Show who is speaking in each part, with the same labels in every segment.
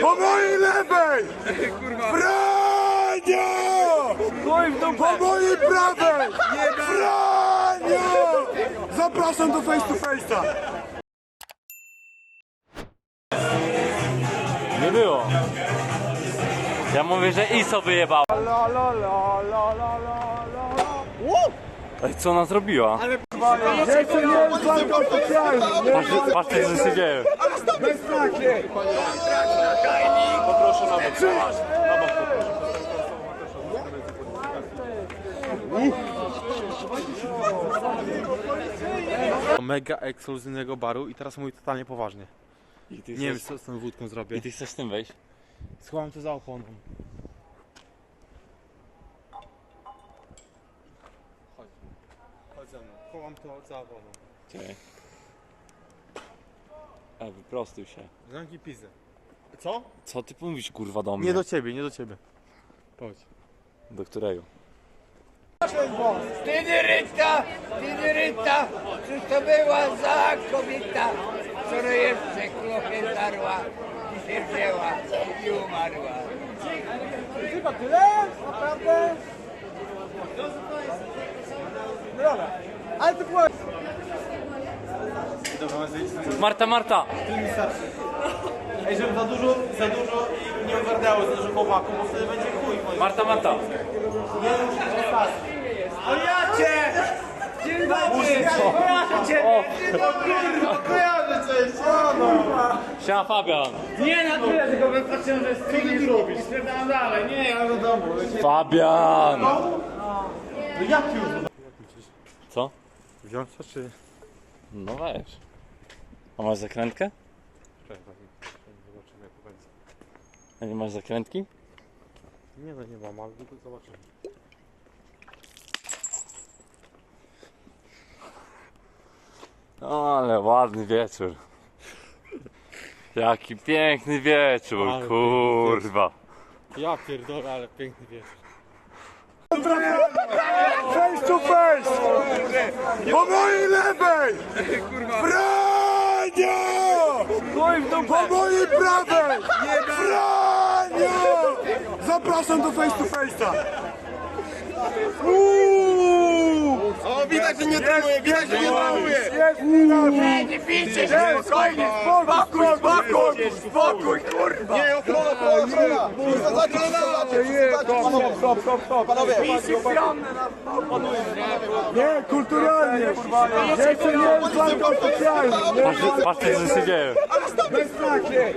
Speaker 1: Po mojej lewej! Franio! Po mojej prawej! Franio! Zapraszam do face to face'a!
Speaker 2: Nie było. Ja mówię, że ISO wyjebał. Ej, co ona zrobiła?
Speaker 1: Jeszcze nie jest walka oficjalna!
Speaker 2: Patrzcie, patrzcie co się dzieje.
Speaker 1: Bez takie!
Speaker 3: mega ekskluzywnego baru i teraz mówię totalnie poważnie. Nie wiem co z tą wódką zrobię.
Speaker 2: I ty chcesz z tym wejść?
Speaker 3: Schowam to za oponą. Chodź. Chodź ze mną. Chowam to za oponą.
Speaker 2: Czekaj. Ej, wyprostuj się.
Speaker 3: Zamknij pizdę. Co?
Speaker 2: Co ty mówisz kurwa do mnie?
Speaker 3: Nie do ciebie, nie do ciebie. Chodź.
Speaker 2: Do którego?
Speaker 4: Tydyryta, tydyryta, cóż to była za kobieta, która jeszcze klochę zarła i się wzięła i umarła.
Speaker 1: Chyba tyle? Naprawdę? No dobra. Ale to była...
Speaker 2: Marta, Marta!
Speaker 3: Ej, żeby za dużo, za dużo i nie ogarniało za dużo chłopaków, bo wtedy będzie chuj. moim
Speaker 2: Marta, Marta! Siema Fabian!
Speaker 4: Nie na tyle, tylko patrzyłem, że jest Co ty robisz? Sprzedam dalej, nie, ja do domu.
Speaker 2: Fabian!
Speaker 3: No jak już?
Speaker 2: Co?
Speaker 3: Wziąć to czy...
Speaker 2: No weź. A masz zakrętkę?
Speaker 3: Czekaj, zobaczymy jak to będzie.
Speaker 2: A nie masz zakrętki?
Speaker 3: Nie no, nie mam, ale tylko zobaczymy.
Speaker 2: Ale ładny wieczór. Jaki piękny wieczór,
Speaker 3: Ale
Speaker 2: kurwa.
Speaker 3: Ja pierdolę, ale piękny wieczór.
Speaker 1: Face to face! Po mojej lewej! Franio! Po mojej prawej! Franio! Zapraszam do face to face'a! Uuu!
Speaker 5: O, widać, że nie trenuje, widać, że nie trenuje!
Speaker 4: Nie bijcie się, spokojnie,
Speaker 1: Spokój, spokój, spokój, kurwa!
Speaker 5: Nie! Zobaczcie, zobaczcie,
Speaker 1: Stop, stop, stop!
Speaker 5: panowie!
Speaker 1: Nie, kulturalnie! Jeszcze nie jest walka oficjalna!
Speaker 2: Patrzcie, patrzcie co się dzieje.
Speaker 1: Bez takie!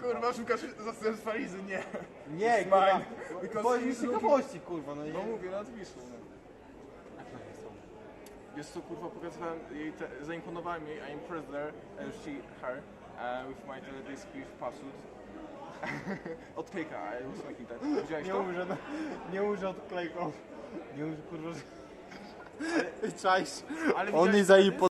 Speaker 5: Kurwa, szukasz zastępstw walizy, nie.
Speaker 3: Nie, kurwa. Bo już ciekawości, kurwa, no i...
Speaker 5: No mówię, nad Wisłą. No. Jest to kurwa, pokazywałem jej, te, zaimponowałem jej, I impressed her, and she, her, uh, with my teledysk with password. Od Kejka, I was making that. Widziałeś
Speaker 3: Nie
Speaker 5: to?
Speaker 3: że, nie że odklejką. Nie że kurwa, że... Czaisz.
Speaker 5: Ale widziałeś